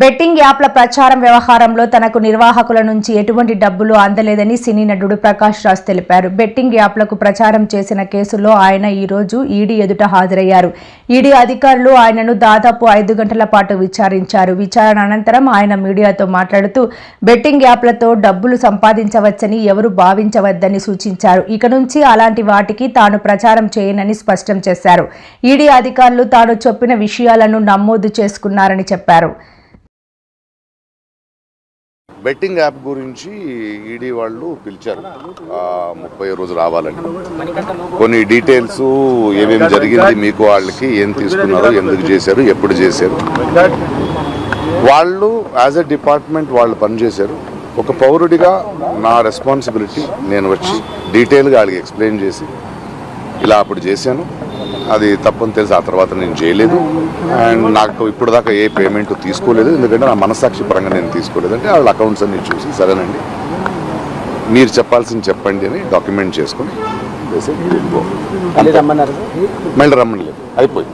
Betting యాప్ల ప్రచారం వ్యవహారంలో తనకు నిర్వాహకుల నుంచి ఎటువంటి డబ్బులు అందలేదని సినీ నటుడు ప్రకాష్ రాజ్ తెలిపారు. బెట్టింగ్ యాప్లకు ప్రచారం చేసిన కేసులో ఆయన ఈరోజు ఈడీ ఎదుట హాజరయ్యారు. ఈడీ అధికారులు ఆయనను దాదాపు ఐదు గంటల పాటు విచారించారు. విచారణ అనంతరం ఆయన మీడియాతో మాట్లాడుతూ బెట్టింగ్ యాప్లతో డబ్బులు సంపాదించవచ్చని ఎవరు భావించవద్దని సూచించారు. ఇక నుంచి అలాంటి వాటికి తాను ప్రచారం చేయనని స్పష్టం చేశారు. ఈడీ అధికారులు తాను చెప్పిన విషయాలను నమోదు చేసుకున్నారని చెప్పారు. బెట్టింగ్ యాప్ గురించి ఈడీ వాళ్ళు పిలిచారు. ముప్పై రోజు రావాలని. కొన్ని డీటెయిల్స్ ఏమేమి జరిగింది మీకు వాళ్ళకి ఏం తీసుకున్నారు ఎందుకు చేశారు ఎప్పుడు చేశారు. వాళ్ళు యాజ్ ఎ డిపార్ట్మెంట్ వాళ్ళు పనిచేశారు ఒక పౌరుడిగా నా రెస్పాన్సిబిలిటీ నేను వచ్చి డీటెయిల్గా వాళ్ళకి ఎక్స్ప్లెయిన్ చేసి ఇలా అప్పుడు చేశాను. అది తప్పని తెలిసి ఆ తర్వాత నేను చేయలేదు. అండ్ నాకు ఇప్పుడు దాకా ఏ పేమెంట్ తీసుకోలేదు. ఎందుకంటే నా మనసాక్షి పరంగా నేను తీసుకోలేదు. అంటే వాళ్ళ అకౌంట్స్ అన్ని చూసి సరేనండి మీరు చెప్పాల్సింది చెప్పండి అని డాక్యుమెంట్ చేసుకొని మళ్ళీ రమ్మని లేదు అయిపోయింది.